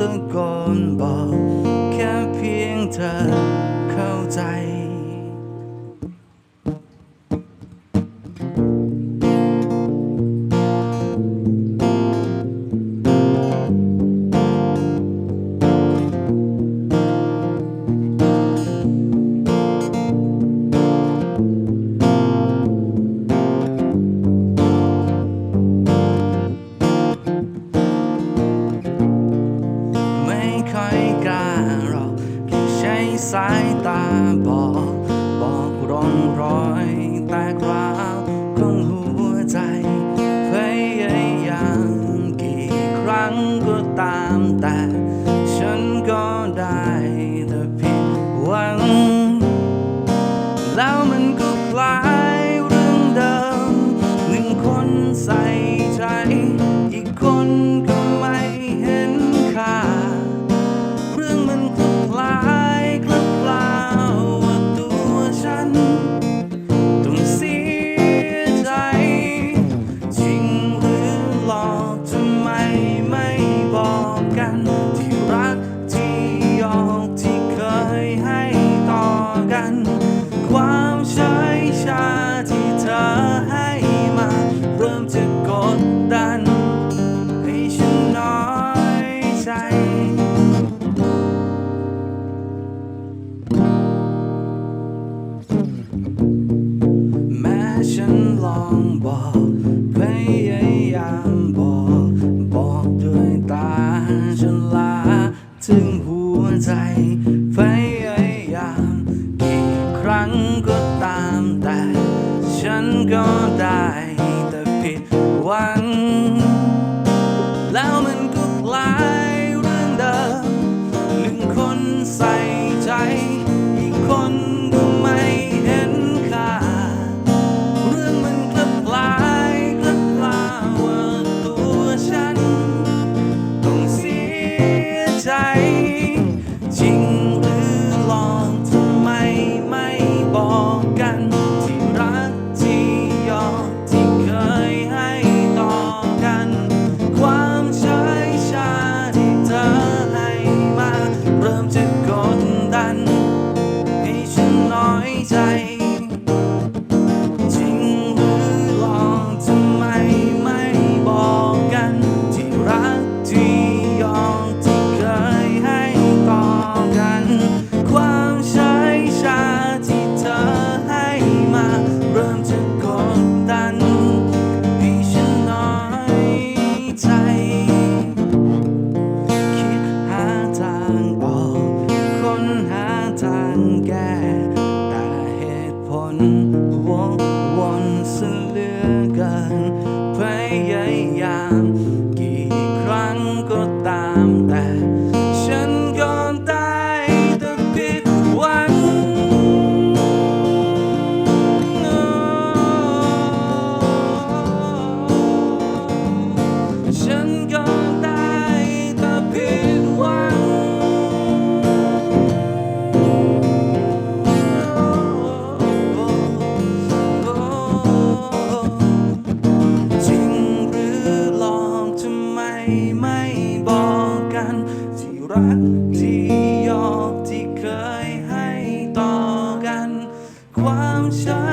ต้องก่อนบอกแค่เพียงเธอเข้าใจ ค่กล้าหรอกแค่ใช้สายตาบอกบอกร่องรอยแต่กร้าวของหัวใจพยายามกี่ครั้งก็ตามแต่ ฉันก็ได้แต่ผิดหวังแล้วมัน องบอก พยายามบอก บอกด้วยตาฉันลาถึงหัวใจ พยายามกี่ครั้งก็ตามแต่ ฉันก็ 样。 ที่ยอกที่เคยให้ต่อกัน ความใช้